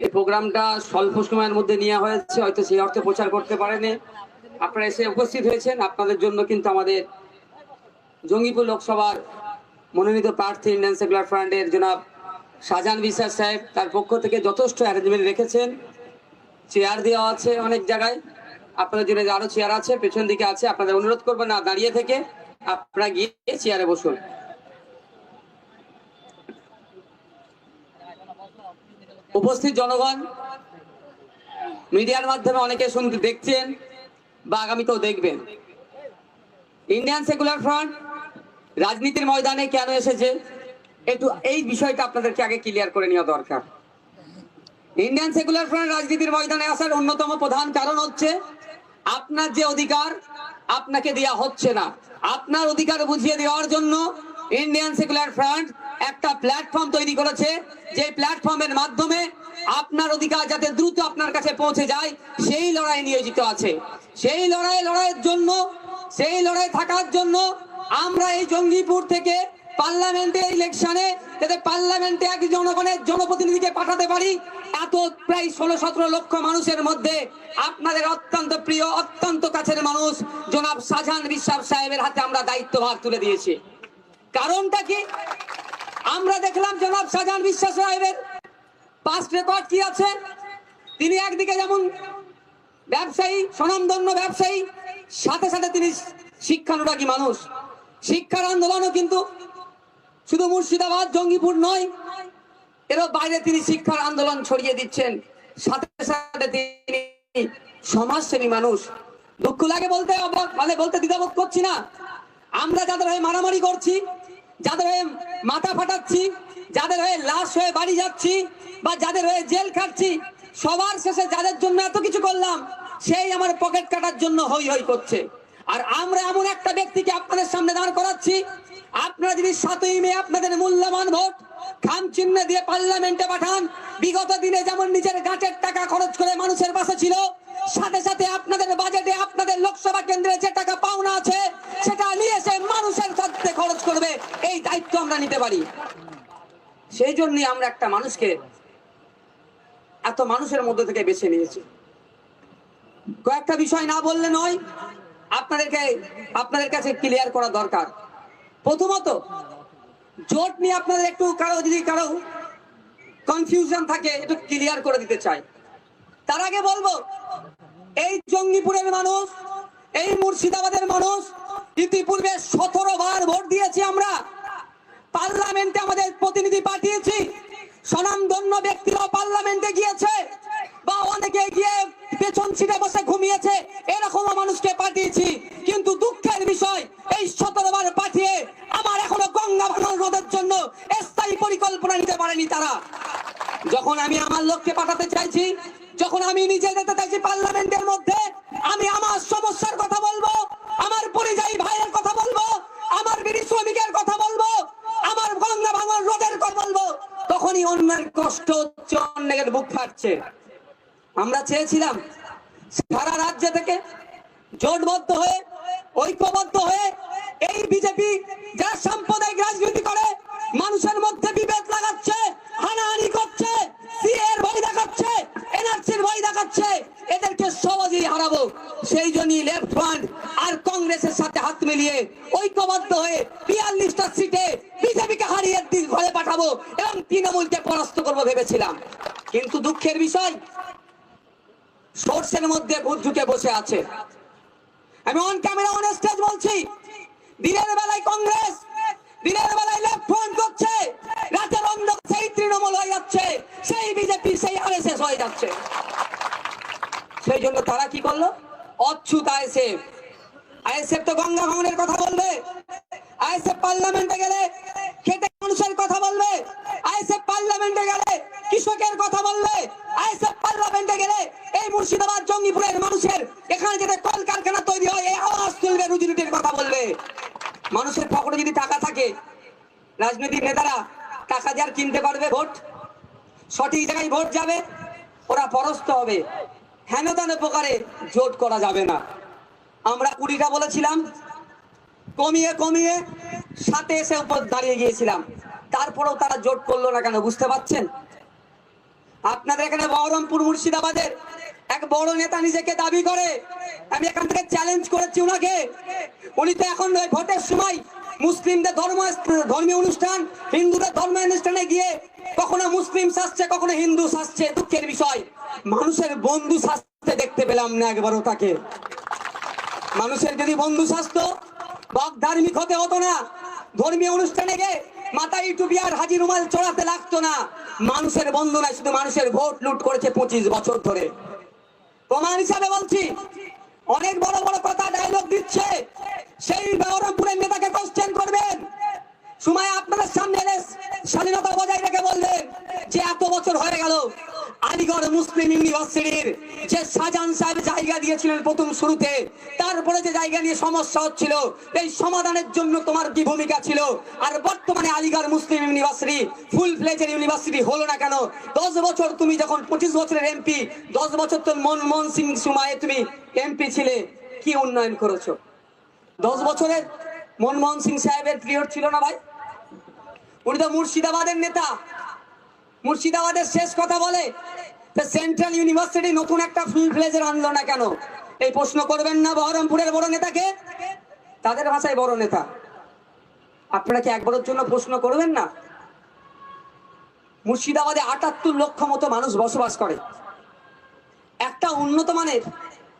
এই প্রোগ্রামটা স্বল্প সময়ের মধ্যে নেওয়া হয়েছে, হয়তো সেই অর্থে প্রচার করতে পারেনি। আপনারা এসে উপস্থিত হয়েছেন। আপনাদের জন্য কিন্তু আমাদের জঙ্গিপুর লোকসভার মনোনীত প্রার্থী ইন্ডিয়ান সেকুলার ফ্রন্টের জনাব শাহজাহান বিশ্বাস সাহেব তার পক্ষ থেকে যথেষ্ট অ্যারেঞ্জমেন্ট রেখেছেন। চেয়ার দেওয়া আছে অনেক জায়গায়। আপনাদের জন্য আরও চেয়ার আছে, পেছন দিকে আছে। আপনাদের অনুরোধ করবেন না, দাঁড়িয়ে থেকে। আপনারা গিয়ে চেয়ারে বসুন। উপস্থিত জনগণ, মিডিয়ার মাধ্যমে অনেকে শুনতে দেখছেন বা আগামীতেও দেখবেন। ইন্ডিয়ান সেকুলার ফ্রন্ট রাজনীতির ময়দানে কেন এসেছে? একটু এই বিষয়টা আপনাদেরকে আগে ক্লিয়ার করে নেওয়া দরকার। ইন্ডিয়ান সেকুলার ফ্রন্ট রাজনীতির ময়দানে আসার অন্যতম প্রধান কারণ হচ্ছে আপনার যে অধিকার আপনাকে দেওয়া হচ্ছে না। আপনার অধিকার বুঝিয়ে দেওয়ার জন্য ইন্ডিয়ান সেকুলার ফ্রন্ট একটা প্ল্যাটফর্ম তৈরি করেছে, যে প্ল্যাটফর্মের মাধ্যমে আপনার অধিকার যাতে দ্রুত আপনার কাছে পৌঁছে যায়, সেই লড়াই নিয়োজিত আছে। সেই লড়াই, লড়াইয়ের জন্য, সেই লড়াই থাকার জন্য আমরা এই জঙ্গিপুর থেকে পার্লামেন্টে ইলেকশনে যাতে পার্লামেন্টে এক জনগণের জনপ্রতিনিধিকে পাঠাতে পারি, এত প্রায় ষোলো সতেরো লক্ষ মানুষের মধ্যে আপনাদের অত্যন্ত প্রিয়, অত্যন্ত কাছের মানুষ, জনাব শাহজাহান বিশ্বাস সাহেবের হাতে আমরা দায়িত্বভার তুলে দিয়েছি। কারণটা কি? আমরা দেখলাম জনাব শাহজাহান বিশ্বাস সাহেবের পাস্ট রেকর্ড কি আছে? তিনি একদিকে যেমন ব্যবসায়ী, স্বনামধন্য ব্যবসায়ী, সাথে সাথে তিনি শিক্ষানুরাগী মানুষ। শিক্ষার আন্দোলনও কিন্তু শুধু মুর্শিদাবাদ, জঙ্গিপুর নয়, এরও বাইরে তিনি শিক্ষার আন্দোলন ছড়িয়ে দিচ্ছেন। সাথে সাথে তিনি সমাজসেবী মানুষ। দুঃখ লাগে বলতে মানে বলতে দ্বিধাবোধ করছি না। আমরা যাদের হয়ে মারামারি করছি যাদের হয়ে মাথা ফাটাচ্ছি, যাদের হয়ে লাশ হয়ে বাড়ি যাচ্ছি বা যাদের হয়ে জেল খাচ্ছি সবার শেষে যাদের জন্য এত কিছু করলাম, সেই আমার পকেট কাটার জন্য হই হই করছে। আর আমরা এমন একটা ব্যক্তিকে আপনাদের সামনে দাঁড় করাচ্ছি, আপনারা যদি সাতই মে আপনাদের মূল্যবান ভোট, খাম চিহ্ন দিয়ে পার্লামেন্টে পাঠান, বিগত দিনে যেমন নিজের গাছের টাকা খরচ করে মানুষের পাশে ছিল, সাথে সাথে আপনাদের বাজেটে আপনাদের লোকসভা কেন্দ্রে যে টাকা পাওনা আছে, সেটা নিয়ে এসে মানুষের সাথে খরচ করবে। এই দায়িত্ব আমরা নিতে পারি। সেই জন্যই আমরা একটা মানুষকে এত মানুষের মধ্যে থেকে বেছে নিয়েছি। কয়েকটা বিষয় না বললে নয়, আপনাদেরকে, আপনাদের কাছে ক্লিয়ার করা দরকার। প্রথমত, জোট নিয়ে আপনাদের একটু কারও যদি কারও কনফিউশন থাকে, একটু ক্লিয়ার করে দিতে চাই। তার আগে বলব, এই জঙ্গিপুরের মানুষ, এই মুর্শিদাবাদের মানুষ, ইতিপূর্বে সতেরো বার ভোট দিয়েছি আমরা। পার্লামেন্টে আমাদের প্রতিনিধি পাঠিয়েছি। স্বনামধন্য ব্যক্তিরাও পার্লামেন্টে গিয়েছে বা অনেকে গিয়ে পেছন সিটে বসে ঘুমিয়েছে, এরকমও মানুষকে পাঠিয়েছি। কিন্তু দুঃখের বিষয়, এই সতেরো বার পাঠিয়ে আমার এখনও গঙ্গা ভাঙন রোধের জন্য স্থায়ী পরিকল্পনা নিতে পারেনি তারা। যখন আমি আমার লোককে পাঠাতে চাইছি, যখন আমি নিজে যেতে চাইছি পার্লামেন্টের মধ্যে আমি আমার সমস্যার কথা বলব আমার পরিযায়ী ভাইয়ের কথা বলব আমার বিড়ি শ্রমিকের কথা বলব আমার গঙ্গা ভাঙন রোধের কথা বলব তখনই অন্যের কষ্ট হচ্ছে ফাটছে আমরা চেয়েছিলাম সারা রাজ্য থেকে জোটবদ্ধ হয়ে, ঐক্যবদ্ধ হয়ে এই বিজেপি যারা সাম্প্রদায়িক রাজনীতি করে, মানুষের মধ্যে বিভেদ লাগাচ্ছে, হানাহানি করছে, সিএর ভয় দেখাচ্ছে, এনআরসির ভয় দেখাচ্ছে, এদেরকে সহজেই হারাবো। সেই জন্যই লেফট ফ্রন্ট আর কংগ্রেসের সাথে হাত মিলিয়ে ঐক্যবদ্ধ হয়ে বিয়াল্লিশটা সিটে বিজেপিকে হারিয়ে ঘরে পাঠাবো এবং তৃণমূলকে পরাস্ত করব ভেবেছিলাম। কিন্তু দুঃখের বিষয় সোর্সের মধ্যে ভূত ঢুকে বসে আছে। আমি অন ক্যামেরা অন স্টেজ বলছি, দিনের বেলায় কংগ্রেস, দিনের বেলায় লেফট করছে, রাতের অন্ধকার সেই তৃণমূল হয়ে যাচ্ছে, সেই বিজেপি, সেই আরএসএস হয়ে যাচ্ছে। সেই জন্য তারা কি করল? অচ্ছুত আইএসএফ। আইএসএফ তো গঙ্গা ভাঙনের কথা বলবে। আইএসএফ পার্লামেন্টে গেলে খেটে মানুষের কথা বলবে আইএসএফ পার্লামেন্টে গেলে কৃষকের কথা বলবে আইএসএফ পার্লামেন্টে গেলে এই মুর্শিদাবাদ জঙ্গিপুরের মানুষের এখানে যেটা কল কারখানা তৈরি হয় এই আওয়াজ তুলবে রুজি রুটির কথা বলবে মানুষের পকেটে যদি টাকা থাকে রাজনৈতিক নেতারা টাকা দিয়ে আর কিনতে পারবে, ভোট, সঠিক জায়গায় ভোট যাবে, ওরা পরস্ত হবে। হেন তেন প্রকারে জোট করা যাবে না। আমরা কুড়িটা বলেছিলাম, কমিয়ে কমিয়ে সাথে এসে উপর দাঁড়িয়ে গিয়েছিলাম। তারপরেও তারা জোট করল না কেন, বুঝতে পারছেন? আপনাদের এখানে বহরমপুর মুর্শিদাবাদের এক বড় নেতা নিজেকে দাবি করে আমি এখান থেকে চ্যালেঞ্জ করেছি উনাকে উনি তো এখন ভোটের সময় মুসলিমদের ধর্ম ধর্মীয় অনুষ্ঠান, হিন্দুদের ধর্ম অনুষ্ঠানে গিয়ে কখনো মুসলিম শাসছে, কখনো হিন্দু শাসছে দুঃখের বিষয়। মানুষের বন্ধু শাসতে দেখতে পেলাম না একবারও তাকে। মানুষের যদি বন্ধু স্বাস্থ্য বক ধার্মিক হতে হতো না। ধর্মীয় অনুষ্ঠানে গিয়ে মাথায় টুপি আর হাজি রুমাল চড়াতে লাগতো না। মানুষের বন্ধু না শুধু মানুষের ভোট লুট করেছে পঁচিশ বছর ধরে। প্রমাণ হিসাবে বলছি অনেক বড় বড় কথা ডায়লগ দিচ্ছে। সেই বহরমপুরের নেতাকে কোশ্চেন করবেন। সময় আপনাদের সামনে স্বাধীনতা বজায় রেখে বললেন যে এত বছর হয়ে গেল। আলিগড় মুসলিম ইউনিভার্সিটির যে শাহজাহান সাহেব জায়গা দিয়েছিলেন প্রথম শুরুতে, তারপরে যে জায়গা নিয়ে সমস্যা হচ্ছিল, এই সমাধানের জন্য তোমার কি ভূমিকা ছিল? আর বর্তমানে আলিগড় মুসলিম ইউনিভার্সিটি, ফুল ফ্লেজের ইউনিভার্সিটি হলো না কেন? দশ বছর তুমি যখন পঁচিশ বছরের এমপি, দশ বছর তো মনমোহন সিং সময়ে তুমি এমপি ছিলে, কি উন্নয়ন করেছ? দশ বছরের মনমোহন সিং সাহেবের পিরিয়ড ছিল না ভাই? উনি তো মুর্শিদাবাদের নেতা। মুর্শিদাবাদের শেষ কথা বলে? সেন্ট্রাল ইউনিভার্সিটি নতুন একটা ফুল ফ্লেজের আনলো না কেন? এই প্রশ্ন করবেন না বহরমপুরের বড় নেতাকে? তাদের ভাষায় বড় নেতা। আপনারা কি একবারের জন্য প্রশ্ন করবেন না? মুর্শিদাবাদে আটাত্তর লক্ষ মতো মানুষ বসবাস করে। একটা উন্নত মানের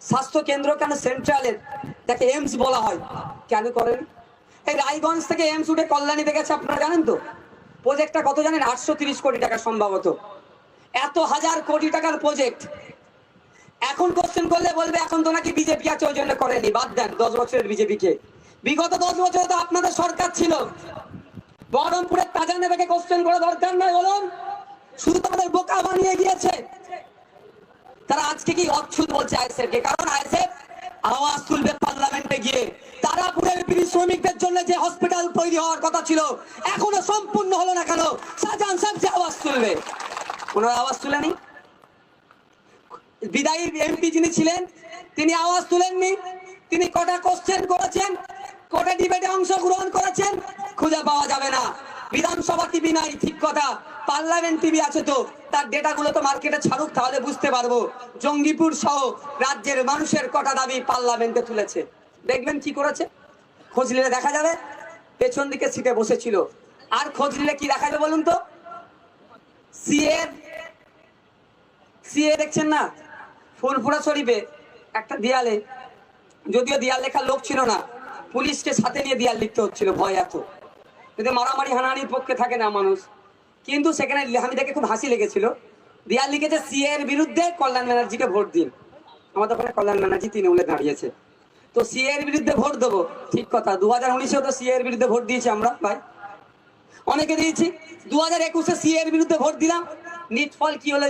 স্বাস্থ্য কেন্দ্র কেন সেন্ট্রালের? যাকে এমস বলা হয়। কেন করেন? এই রায়গঞ্জ থেকে এমস উঠে কল্যাণীতে গেছে আপনারা, জানেন তো? প্রজেক্টটা কত জানেন? আটশো কোটি টাকা সম্ভবত। এত হাজার কোটি টাকার প্রজেক্ট এখন কোশ্চেন করলে বলবে, এখন তো নাকি বিজেপি আছে, ওই জন্য করেনি, বাদ দেন, দশ বছরের বিজেপিকে বিগত দশ বছরে তো আপনাদের সরকার ছিল। বহরমপুরের তাজা নেতাকে কোশ্চেন করে দরকার নয় বলুন। শুধু তোমাদের বোকা বানিয়ে দিয়েছে। তারা আজকে কি অচ্ছুত বলছে আইএসএফ কে কারণ আইএসএফ আওয়াজ তুলবে পার্লামেন্টে গিয়ে। তারাপুরের বিড়ি শ্রমিকদের জন্য যে হসপিটাল তৈরি হওয়ার কথা ছিল, এখনও সম্পূর্ণ হলো না কেন? শাহজাহান সাহেব যে আওয়াজ তুলবে? ওনারা আওয়াজ তুলেনি? বিদায়ী এমপি যিনি ছিলেন, তিনি আওয়াজ তুলেননি। তিনি কটা কোশ্চেন করেছেন, কটা ডিবেটে অংশগ্রহণ করেছেন, খুঁজে পাওয়া যাবে না। বিধানসভা টিভি নাই, ঠিক কথা। পার্লামেন্ট টিভি আছে তো, তার ডেটাগুলো তো মার্কেটে ছাড়ুক, তাহলে বুঝতে পারব। জঙ্গিপুর সহ রাজ্যের মানুষের কটা দাবি পার্লামেন্টে তুলেছে। দেখবেন কি করেছে? খোঁজ নিলে দেখা যাবে, পেছন দিকে সিটে বসেছিল। আর খোঁজ নিলে কি দেখা যাবে বলুন তো? সিএ দেখছেন না? ফুলপুরা শরীফে একটা দেয়ালে, যদিও দেয়াল লেখা লোক ছিল না, পুলিশকে সাথে নিয়ে দেয়াল লিখতে হচ্ছিল, ভয় এত। যদি মারামারি, হানাহানির পক্ষে থাকে না মানুষ। কিন্তু সেখানে আমি দেখে খুব হাসি লেগেছিল। দেয়াল লিখেছে সিএ এর বিরুদ্ধে কল্যাণ ব্যানার্জিকে ভোট দিন। আমাদের ওখানে কল্যাণ ব্যানার্জি তৃণমূলে দাঁড়িয়েছে। তো সিএ এর বিরুদ্ধে ভোট দেবো, ঠিক কথা। দু হাজার উনিশেও তো সিএ এর বিরুদ্ধে ভোট দিয়েছি আমরা, ভাই। অনেকে দিয়েছি। দু হাজার একুশে সিএ এর বিরুদ্ধে ভোট দিলাম। নিট ফল কি হলো?